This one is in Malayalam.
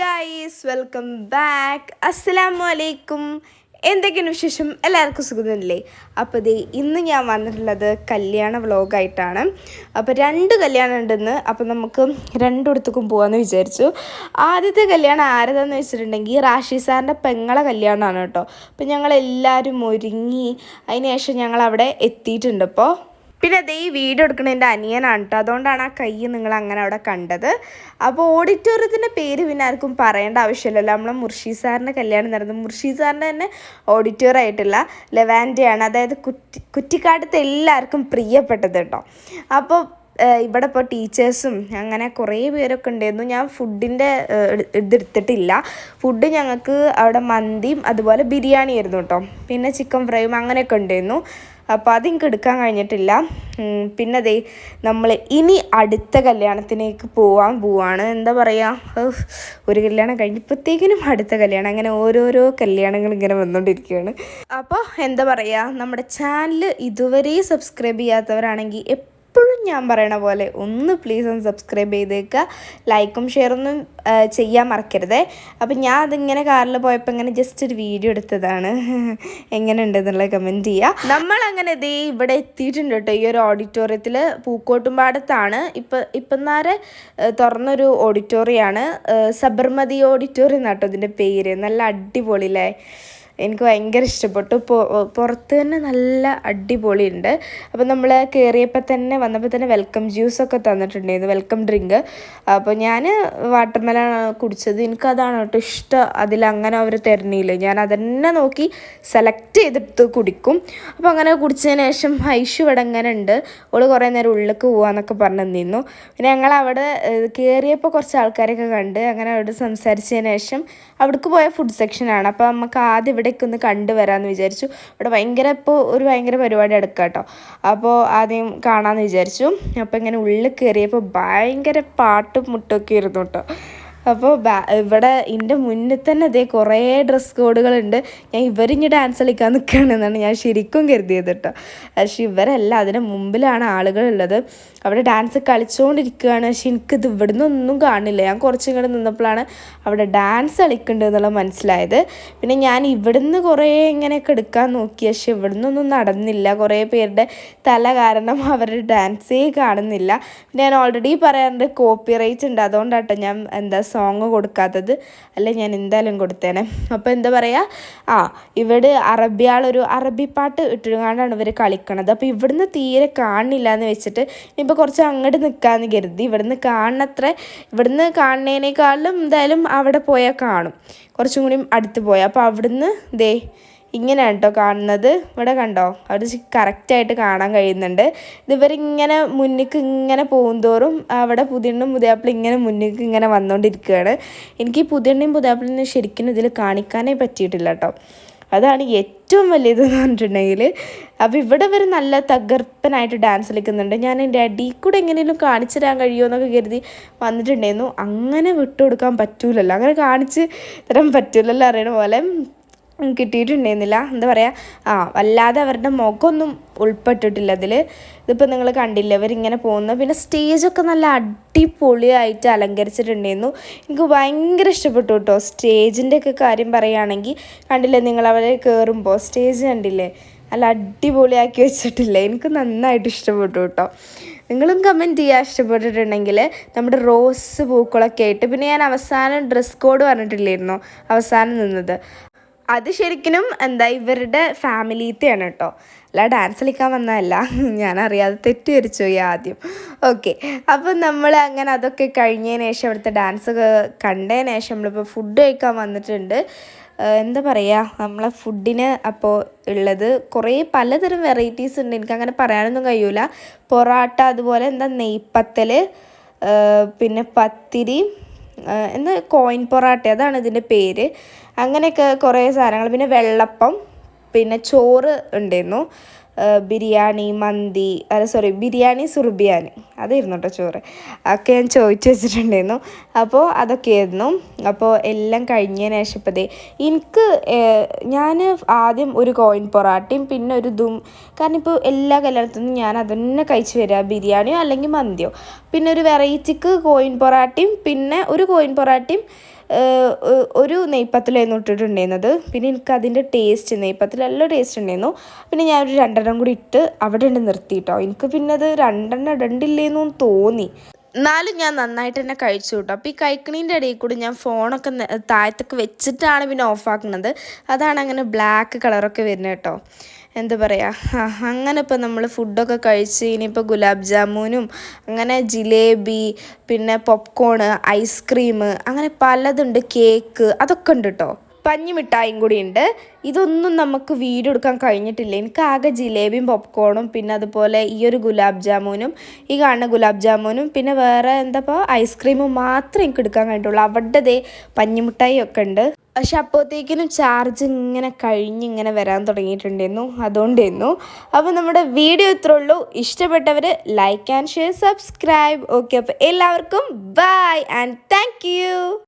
ഗൈസ് വെൽക്കം ബാക്ക് അസ്സലാമു അലൈക്കും എന്തൊക്കെയാണ് വിശേഷം? എല്ലാവർക്കും സുഖമില്ലേ? അപ്പോൾ ദേ ഇന്ന് ഞാൻ വന്നിട്ടുള്ളത് കല്യാണ വ്ളോഗായിട്ടാണ്. അപ്പോൾ രണ്ട് കല്യാണം ഉണ്ടെന്ന് അപ്പോൾ നമുക്ക് രണ്ടിടത്തേക്കും പോകാമെന്ന് വിചാരിച്ചു. ആദ്യത്തെ കല്യാണം ആരതാന്ന് വെച്ചിട്ടുണ്ടെങ്കിൽ റാഷി സാറിന്റെ പെങ്ങളെ കല്യാണമാണ് കേട്ടോ. അപ്പോൾ ഞങ്ങളെല്ലാവരും ഒരുങ്ങി അതിന് ശേഷം ഞങ്ങൾ അവിടെ എത്തിയിട്ടുണ്ട്. ഇപ്പോൾ പിന്നെ അതേ ഈ വീഡിയോ എടുക്കുന്ന എന്റെ അനിയനാണ് കേട്ടോ അതുകൊണ്ടാണ് ആ കൈ നിങ്ങൾ അങ്ങനെ അവിടെ കണ്ടത്. അപ്പോൾ ഓഡിറ്റോറിയത്തിന്റെ പേര് പിന്നെ ആർക്കും പറയേണ്ട ആവശ്യമില്ലല്ലോ. നമ്മളെ മുർഷി സാറിന്റെ കല്യാണം നടന്നത്. മുർഷി സാറിന്റെ തന്നെ ഓഡിറ്റോറിയം ആയിട്ടില്ല ലെവാൻഡയാണ്. അതായത് കുറ്റി കുറ്റിക്കാട്ടത്തെ എല്ലാവർക്കും പ്രിയപ്പെട്ടത് കേട്ടോ അപ്പോൾ ഇവിടെ ഇപ്പോൾ ടീച്ചേഴ്സും അങ്ങനെ കുറേ പേരൊക്കെ ഉണ്ടായിരുന്നു. ഞാൻ ഫുഡിന്റെ ഇതെടുത്തിട്ടില്ല. ഫുഡ് ഞങ്ങൾക്ക് അവിടെ മന്തിയും അതുപോലെ ബിരിയാണി ആയിരുന്നു കേട്ടോ പിന്നെ ചിക്കൻ ഫ്രൈയും അങ്ങനെയൊക്കെ ഉണ്ടായിരുന്നു. അപ്പോൾ അത് എനിക്ക് എടുക്കാൻ കഴിഞ്ഞിട്ടില്ല. പിന്നെ അതേ നമ്മൾ ഇനി അടുത്ത കല്യാണത്തിലേക്ക് പോവാൻ പോവാണ്. എന്താ പറയുക ഒരു കല്യാണം കഴിഞ്ഞപ്പോഴത്തേക്കിനും അടുത്ത കല്യാണം. അങ്ങനെ ഓരോരോ കല്യാണങ്ങൾ ഇങ്ങനെ വന്നുകൊണ്ടിരിക്കുകയാണ് അപ്പോൾ എന്താ പറയുക നമ്മുടെ ചാനൽ ഇതുവരെ സബ്സ്ക്രൈബ് ചെയ്യാത്തവരാണെങ്കിൽ ഞാൻ പറയണ പോലെ ഒന്ന് പ്ലീസ് ഒന്ന് സബ്സ്ക്രൈബ് ചെയ്തേക്കുക ലൈക്കും ഷെയറൊന്നും ചെയ്യാൻ മറക്കരുതേ. അപ്പം ഞാൻ അതിങ്ങനെ കാറിൽ പോയപ്പോൾ ഇങ്ങനെ ജസ്റ്റ് ഒരു വീഡിയോ എടുത്തതാണ്. എങ്ങനെ ഉണ്ട് എന്നുള്ളത് കമന്റ് ചെയ്യുക നമ്മളങ്ങനെ ദേ ഇവിടെ എത്തിയിട്ടുണ്ട് കേട്ടോ. ഈ ഒരു ഓഡിറ്റോറിയത്തിൽ പൂക്കോട്ടുംപാടത്താണ്. ഇപ്പം ഇപ്പം നേരെ തുറന്നൊരു ഓഡിറ്റോറിയമാണ് സബർമതി ഓഡിറ്റോറിയം എന്നാട്ടോ ഇതിന്റെ പേര്. നല്ല അടിപൊളിയല്ലേ? എനിക്ക് ഭയങ്കര ഇഷ്ടപ്പെട്ടു. പുറത്ത് തന്നെ നല്ല അടിപൊളി ഉണ്ട് അപ്പോൾ നമ്മൾ കയറിയപ്പോൾ തന്നെ വന്നപ്പോൾ തന്നെ വെൽക്കം ജ്യൂസ് ജ്യൂസൊക്കെ തന്നിട്ടുണ്ടായിരുന്നു. വെൽക്കം ഡ്രിങ്ക് അപ്പോൾ ഞാൻ വാട്ടർ മെലാണ് കുടിച്ചത്. എനിക്കതാണ് കേട്ടോ ഇഷ്ടം. അതിലങ്ങനെ അവർ തരണില്ല. ഞാൻ അതന്നെ നോക്കി സെലക്ട് ചെയ്തെടുത്ത് കുടിക്കും. അപ്പോൾ അങ്ങനെ കുടിച്ചതിന് ശേഷം ഐഷു ഇവിടെ അങ്ങനെ ഉണ്ട്. ഓൾ കുറേ നേരം ഉള്ളിലേക്ക് പോവാന്നൊക്കെ പറഞ്ഞു നിന്നു. പിന്നെ ഞങ്ങൾ അവിടെ കയറിയപ്പോൾ കുറച്ച് ആൾക്കാരൊക്കെ കണ്ട് അങ്ങനെ അവിടെ സംസാരിച്ചതിന് ശേഷം അവിടേക്ക് പോയ ഫുഡ് സെക്ഷനാണ് അപ്പോൾ നമുക്ക് ആദ്യം ഇവിടേക്ക് ഒന്ന് കണ്ടുവരാമെന്ന് വിചാരിച്ചു. ഇവിടെ ഭയങ്കര ഇപ്പോൾ ഒരു ഭയങ്കര പരിപാടി എടുക്കുക കേട്ടോ അപ്പോൾ ആദ്യം കാണാമെന്ന് വിചാരിച്ചു. അപ്പോൾ ഇങ്ങനെ ഉള്ളിൽ കയറിയപ്പോൾ ഭയങ്കര പാട്ടും മുട്ടൊക്കെ ഇരുന്നു കേട്ടോ. അപ്പോൾ ഇവിടെ എന്റെ മുന്നിൽ തന്നെ അതേ കുറേ ഡ്രസ് കോഡുകളുണ്ട് ഞാൻ ഇവരിഞ്ഞ് ഡാൻസ് കളിക്കാൻ നിൽക്കുകയാണെന്നാണ് ഞാൻ ശരിക്കും കരുതിയത് കേട്ടോ. പക്ഷേ ഇവരല്ല അതിന് മുമ്പിലാണ് ആളുകളുള്ളത് അവിടെ ഡാൻസ് കളിച്ചുകൊണ്ടിരിക്കുകയാണ് പക്ഷെ എനിക്കിത് ഇവിടുന്ന് ഒന്നും കാണില്ല. ഞാൻ കുറച്ച് ഇങ്ങോട്ട് നിന്നപ്പോഴാണ് അവിടെ ഡാൻസ് കളിക്കുന്നുണ്ട് എന്നുള്ളത് മനസ്സിലായത്. പിന്നെ ഞാൻ ഇവിടുന്ന് കുറേ ഇങ്ങനെയൊക്കെ എടുക്കാൻ നോക്കി. പക്ഷെ ഇവിടെ ഒന്നും നടന്നില്ല. കുറേ പേരുടെ തല കാരണം അവരുടെ ഡാൻസേ കാണുന്നില്ല. പിന്നെ ഞാൻ ഓൾറെഡി പറയാറുണ്ട് കോപ്പി റൈറ്റ് ഉണ്ട്. അതുകൊണ്ടാട്ടോ ഞാൻ എന്താ സോങ് കൊടുക്കാത്തത്. അല്ലെ ഞാൻ എന്തായാലും കൊടുത്തേനെ. അപ്പോൾ എന്താ പറയുക ആ ഇവിടെ അറബിയാളൊരു അറബി പാട്ട് ഇട്ടുകൊണ്ടാണ് ഇവർ കളിക്കണത്. അപ്പോൾ ഇവിടുന്ന് തീരെ കാണില്ല എന്ന് വെച്ചിട്ട് ഇപ്പോൾ കുറച്ച് അങ്ങോട്ട് നിൽക്കാമെന്ന് കരുതി. ഇവിടുന്ന് കാണണത്ര ഇവിടുന്ന് കാണുന്നതിനേക്കാളും എന്തായാലും അവിടെ പോയാൽ കാണും. കുറച്ചും കൂടി അടുത്ത് പോയാൽ അപ്പോൾ അവിടുന്ന് ദേ ഇങ്ങനെയാണ് കേട്ടോ കാണുന്നത്. ഇവിടെ കണ്ടോ? അവിടെ കറക്റ്റായിട്ട് കാണാൻ കഴിയുന്നുണ്ട്. ഇതിവരിങ്ങനെ മുന്നിക്ക് ഇങ്ങനെ പോകുന്തോറും അവിടെ പുതിയണ്ണും പുതിയാപ്പിളും ഇങ്ങനെ മുന്നിക്ക് ഇങ്ങനെ വന്നുകൊണ്ടിരിക്കുകയാണ് എനിക്ക് പുതിയണ്ണയും പുതിയാപ്പിളിനും ശരിക്കും ഇതിൽ കാണിക്കാനേ പറ്റിയിട്ടില്ല കേട്ടോ അതാണ് ഏറ്റവും വലിയതെന്ന് പറഞ്ഞിട്ടുണ്ടെങ്കിൽ അപ്പോൾ ഇവിടെ വരെ നല്ല തകർപ്പനായിട്ട് ഡാൻസ് കളിക്കുന്നുണ്ട്. ഞാൻ എന്റെ അടിയിൽ കൂടെ എങ്ങനെയെങ്കിലും കാണിച്ചു തരാൻ കഴിയുമോ എന്നൊക്കെ കരുതി വന്നിട്ടുണ്ടായിരുന്നു. അങ്ങനെ വിട്ടുകൊടുക്കാൻ പറ്റൂലല്ലോ. അങ്ങനെ കാണിച്ച് തരാൻ പറ്റൂലല്ലോ അറിയണ പോലെ. കിട്ടിയിട്ടുണ്ടായിരുന്നില്ല. എന്താ പറയുക ആ വല്ലാതെ അവരുടെ മുഖമൊന്നും ഉൾപ്പെട്ടിട്ടില്ല അതിൽ ഇതിപ്പോൾ നിങ്ങൾ കണ്ടില്ല അവരിങ്ങനെ പോകുന്നു. പിന്നെ സ്റ്റേജൊക്കെ നല്ല അടിപൊളിയായിട്ട് അലങ്കരിച്ചിട്ടുണ്ടായിരുന്നു. എനിക്ക് ഭയങ്കര ഇഷ്ടപ്പെട്ടു കേട്ടോ. സ്റ്റേജിന്റെ ഒക്കെ കാര്യം പറയുകയാണെങ്കിൽ കണ്ടില്ലേ നിങ്ങൾ അവരെ കയറുമ്പോൾ സ്റ്റേജ് കണ്ടില്ലേ നല്ല അടിപൊളിയാക്കി വെച്ചിട്ടില്ലേ. എനിക്ക് നന്നായിട്ട് ഇഷ്ടപ്പെട്ടു കേട്ടോ. നിങ്ങളും കമന്റ് ചെയ്യുക ഇഷ്ടപ്പെട്ടിട്ടുണ്ടെങ്കിൽ നമ്മുടെ റോസ് പൂക്കളൊക്കെ ആയിട്ട്. പിന്നെ ഞാൻ അവസാനം ഡ്രസ് കോഡ് പറഞ്ഞിട്ടില്ലായിരുന്നോ? അവസാനം നിന്നത്. അത് ശരിക്കും എന്താ ഇവരുടെ ഫാമിലിത്തെയാണ് കേട്ടോ അല്ല ഡാൻസ് കളിക്കാൻ വന്നതല്ല. ഞാൻ അറിയാതെ തെറ്റിദ്ധരിച്ചു പോയി ആദ്യം. ഓക്കെ അപ്പം നമ്മൾ അങ്ങനെ അതൊക്കെ കഴിഞ്ഞതിന് ശേഷം അവിടുത്തെ ഡാൻസ് കണ്ടതിന് ശേഷം നമ്മളിപ്പോൾ ഫുഡ് കഴിക്കാൻ വന്നിട്ടുണ്ട്. എന്താ പറയുക നമ്മളെ ഫുഡിന് അപ്പോൾ ഉള്ളത് കുറേ പലതരം വെറൈറ്റീസ് ഉണ്ട്. എനിക്ക് അങ്ങനെ പറയാനൊന്നും കഴിയൂല. പൊറാട്ട അതുപോലെ എന്താ നെയ്പ്പത്തൽ പിന്നെ പത്തിരി എന്താ കോയിൻ പൊറാട്ട അതാണ് ഇതിന്റെ പേര്. അങ്ങനെയൊക്കെ കുറേ സാധനങ്ങൾ. പിന്നെ വെള്ളപ്പം പിന്നെ ചോറ് ഉണ്ടായിരുന്നു. ബിരിയാണി മന്തി അല്ല സോറി ബിരിയാണി സുർബിയാനി. അതായിരുന്നു കേട്ടോ ചോറ്. ഒക്കെ ഞാൻ ചോദിച്ചു വെച്ചിട്ടുണ്ടായിരുന്നു. അപ്പോൾ അതൊക്കെയായിരുന്നു. അപ്പോൾ എല്ലാം കഴിഞ്ഞതിന് ശേഷം ഇപ്പോൾ ദേ എനിക്ക് ഞാൻ ആദ്യം ഒരു കോയിൻ പൊറാട്ടയും പിന്നെ ഒരു ദും കാരണം ഇപ്പോൾ എല്ലാ കല്യാണത്തിനും ഞാൻ അതന്നെ കഴിച്ചു വരിക ബിരിയാണിയോ അല്ലെങ്കിൽ മന്തിയോ. പിന്നെ ഒരു വെറൈറ്റിക്ക് കോയിൻ പൊറാട്ടയും പിന്നെ ഒരു കോയിൻ പൊറാട്ടയും ഒരു നെയ്പ്പത്തിലായിരുന്നു ഇട്ടിട്ടുണ്ടായിരുന്നത്. പിന്നെ എനിക്ക് അതിന്റെ ടേസ്റ്റ് നെയ്പ്പത്തിൽ നല്ല ടേസ്റ്റ് ഉണ്ടായിരുന്നു. പിന്നെ ഞാൻ ഒരു രണ്ടെണ്ണം കൂടി ഇട്ട് അവിടെ ഉണ്ട് നിർത്തി കേട്ടോ എനിക്ക് പിന്നെ അത് രണ്ടെണ്ണം ഇടണ്ടില്ലേന്നും തോന്നി. എന്നാലും ഞാൻ നന്നായിട്ട് തന്നെ കഴിച്ചു കേട്ടോ അപ്പോൾ ഈ കഴിക്കണീന്റെ ഇടയിൽ കൂടി ഞാൻ ഫോണൊക്കെ താഴത്തൊക്കെ വെച്ചിട്ടാണ് പിന്നെ ഓഫാക്കുന്നത് അതാണ് അങ്ങനെ ബ്ലാക്ക് കളറൊക്കെ വരുന്നത് കേട്ടോ എന്താ പറയുക അങ്ങനെ ഇപ്പോൾ നമ്മൾ ഫുഡൊക്കെ കഴിച്ച് ഇനിയിപ്പോൾ ഗുലാബ് ജാമുനും അങ്ങനെ ജിലേബി പിന്നെ പോപ്കോണ് ഐസ്ക്രീം അങ്ങനെ പലതുണ്ട് കേക്ക് അതൊക്കെ ഉണ്ട് കേട്ടോ പഞ്ഞി മിഠായും കൂടി ഉണ്ട്. ഇതൊന്നും നമുക്ക് വീഡിയോ എടുക്കാൻ കഴിഞ്ഞിട്ടില്ല. എനിക്ക് ആകെ ജിലേബിയും പോപ്കോണും പിന്നെ അതുപോലെ ഈ ഒരു ഗുലാബ് ജാമുനും ഈ കാണുന്ന ഗുലാബ് ജാമുനും പിന്നെ വേറെ എന്താ ഐസ്ക്രീമും മാത്രമേ എനിക്ക് എടുക്കാൻ കഴിഞ്ഞിട്ടുള്ളൂ. അവിടെ ദേ പഞ്ഞിമിഠായി ഒക്കെ ഉണ്ട്. പക്ഷെ അപ്പോഴത്തേക്കിനും ചാർജ് ഇങ്ങനെ കഴിഞ്ഞ് ഇങ്ങനെ വരാൻ തുടങ്ങിയിട്ടുണ്ടായിരുന്നു. അതുകൊണ്ടായിരുന്നു. അപ്പോൾ നമ്മുടെ വീഡിയോ ഇത്രേ ഉള്ളൂ. ഇഷ്ടപ്പെട്ടവർ like and share subscribe okay അപ്പോൾ എല്ലാവർക്കും ബൈ ആൻഡ് താങ്ക്